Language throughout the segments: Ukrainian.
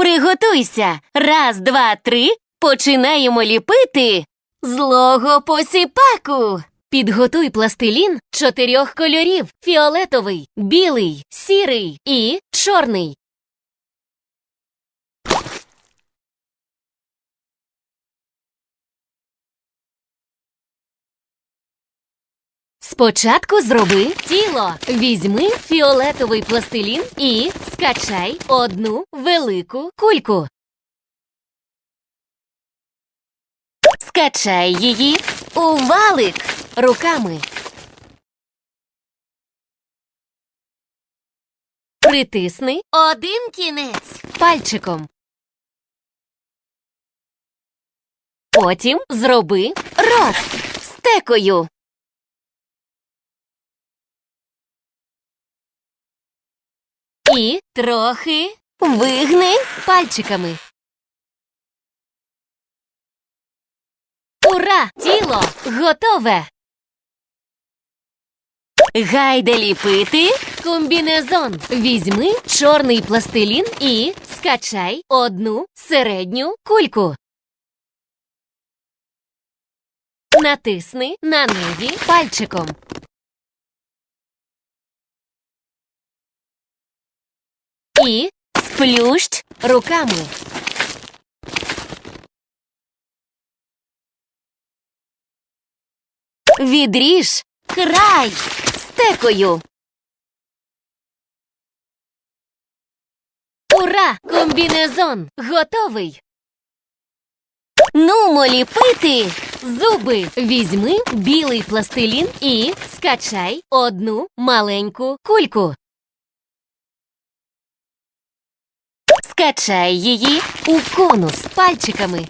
Приготуйся. Раз, два, три. Починаємо ліпити злого посіпаку. Підготуй пластилін чотирьох кольорів: фіолетовий, білий, сірий і чорний. Спочатку зроби тіло. Візьми фіолетовий пластилін і скачай одну велику кульку. Скачай її у валик руками. Притисни один кінець пальчиком. Потім зроби рот стекою. І трохи вигни пальчиками. Ура! Тіло готове! Гайде ліпити комбінезон. Візьми чорний пластилін і скачай одну середню кульку. Натисни на неї пальчиком. І сплющ руками. Відріж край стекою. Ура! Комбінезон готовий. Нумо ліпити зуби. Візьми білий пластилін і скачай одну маленьку кульку. Скачай її у конус пальчиками.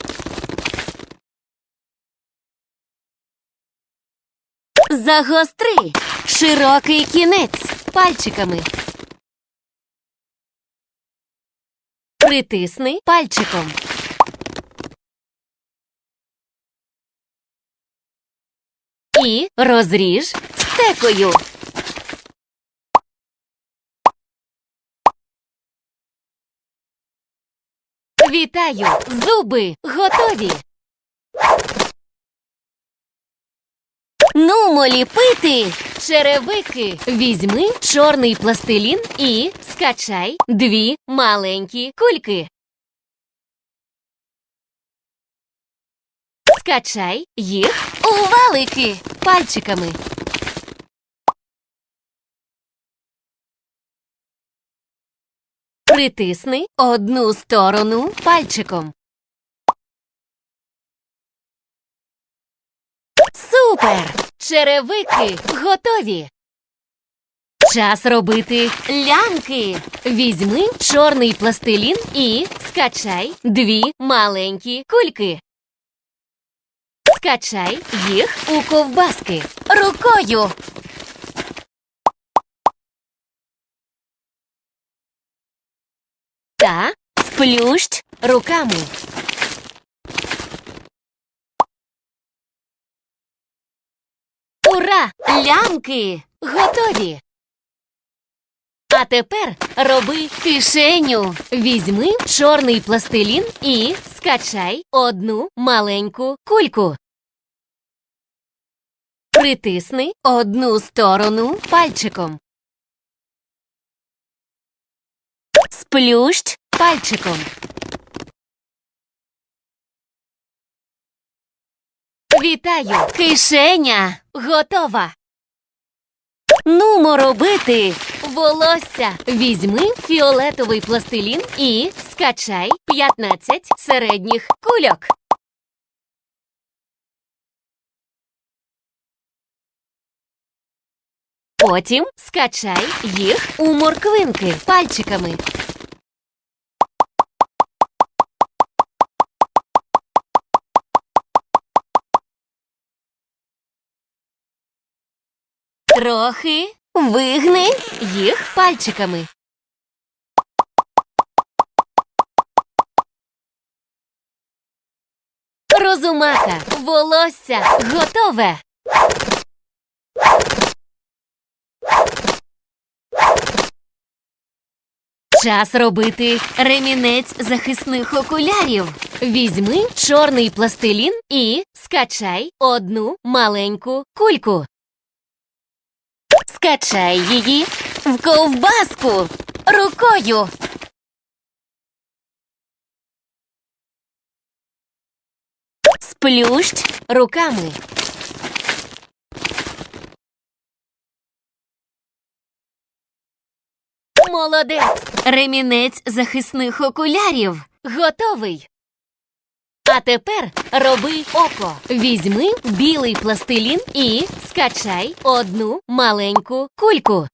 Загостри широкий кінець пальчиками. Притисни пальчиком. І розріж стекою. Вітаю! Зуби готові! Нумо ліпити черевики. Візьми чорний пластилін і скачай дві маленькі кульки. Скачай їх у валики пальчиками. Притисни одну сторону пальчиком. Супер! Черевики готові. Час робити лямки. Візьми чорний пластилін і скачай дві маленькі кульки. Скачай їх у ковбаски рукою. Та сплющ руками. Ура! Лямки готові. А тепер роби кишеню. Візьми чорний пластилін і скачай одну маленьку кульку. Притисни одну сторону пальчиком. Сплющ пальчиком. Вітаю! Кишеня готова. Нумо робити волосся. Візьми фіолетовий пластилін і скачай 15 середніх кульок. Потім скачай їх у морквинки пальчиками. Трохи вигни їх пальчиками. Розумака, волосся готове. Час робити ремінець захисних окулярів. Візьми чорний пластилін і скачай одну маленьку кульку. Скачай її в ковбаску рукою. Сплющ руками. Молодець! Ремінець захисних окулярів готовий. А тепер роби око. Візьми білий пластилін і скачай одну маленьку кульку.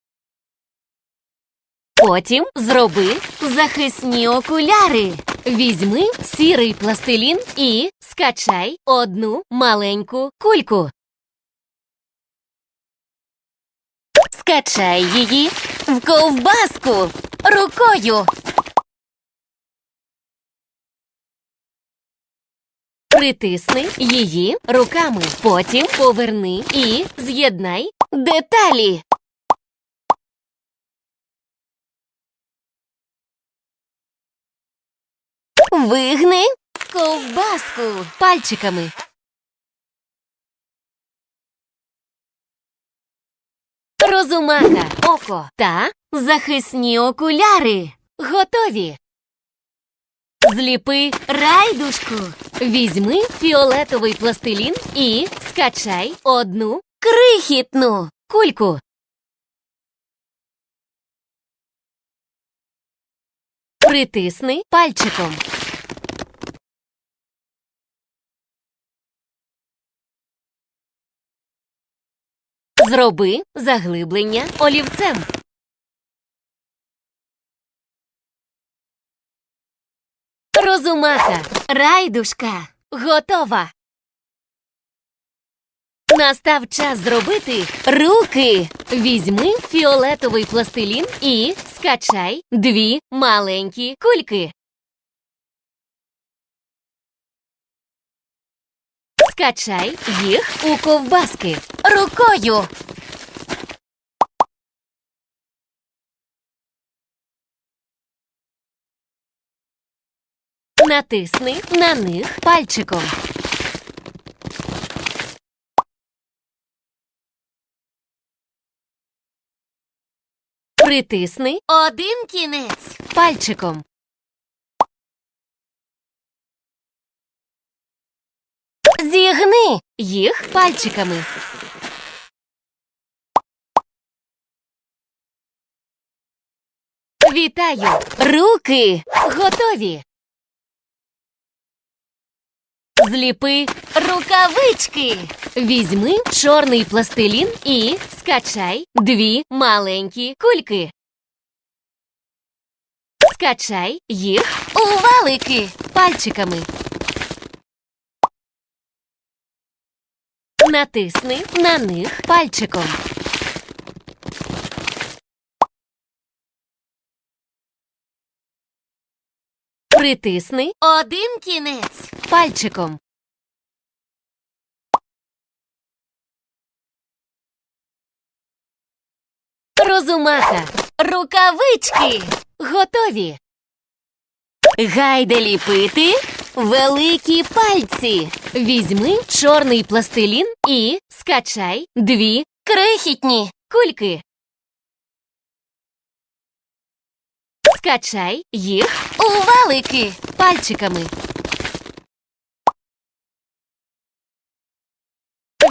Потім зроби захисні окуляри. Візьми сірий пластилін і скачай одну маленьку кульку. Скачай її в ковбаску рукою. Притисни її руками. Потім поверни і з'єднай деталі. Вигни ковбаску пальчиками. Розумака, око та захисні окуляри. Готові. Зліпи райдушку. Візьми фіолетовий пластилін і скачай одну крихітну кульку. Притисни пальчиком. Зроби заглиблення олівцем. Розумака, райдушка, готова. Настав час зробити руки. Візьми фіолетовий пластилін і скачай дві маленькі кульки. Скачай їх у ковбаски рукою. Натисни на них пальчиком. Притисни один кінець пальчиком. Зігни їх пальчиками. Вітаю! Руки готові. Зліпи рукавички. Візьми чорний пластилін і скачай дві маленькі кульки. Скачай їх у валики пальчиками. Натисни на них пальчиком. Притисни один кінець пальчиком. Розумака, рукавички готові. Гайде ліпити великі пальці. Візьми чорний пластилін і скачай дві крихітні кульки. Скачай їх у валики пальчиками.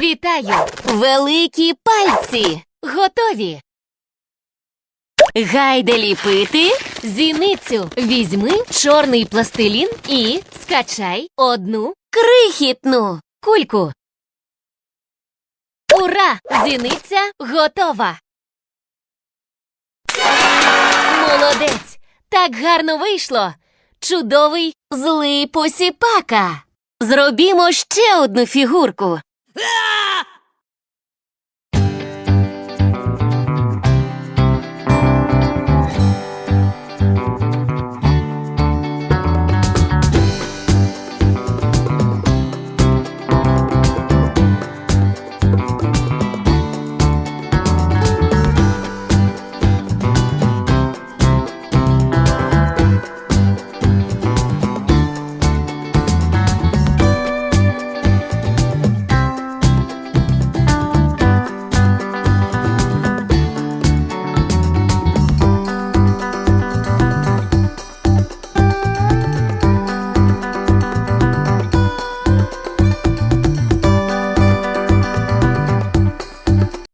Вітаю! Великі пальці готові. Гайде ліпити зіницю. Візьми чорний пластилін і скачай одну крихітну кульку. Ура! Зіниця готова. Молодець! Так гарно вийшло. Чудовий злий посіпака. Зробімо ще одну фігурку. Ah!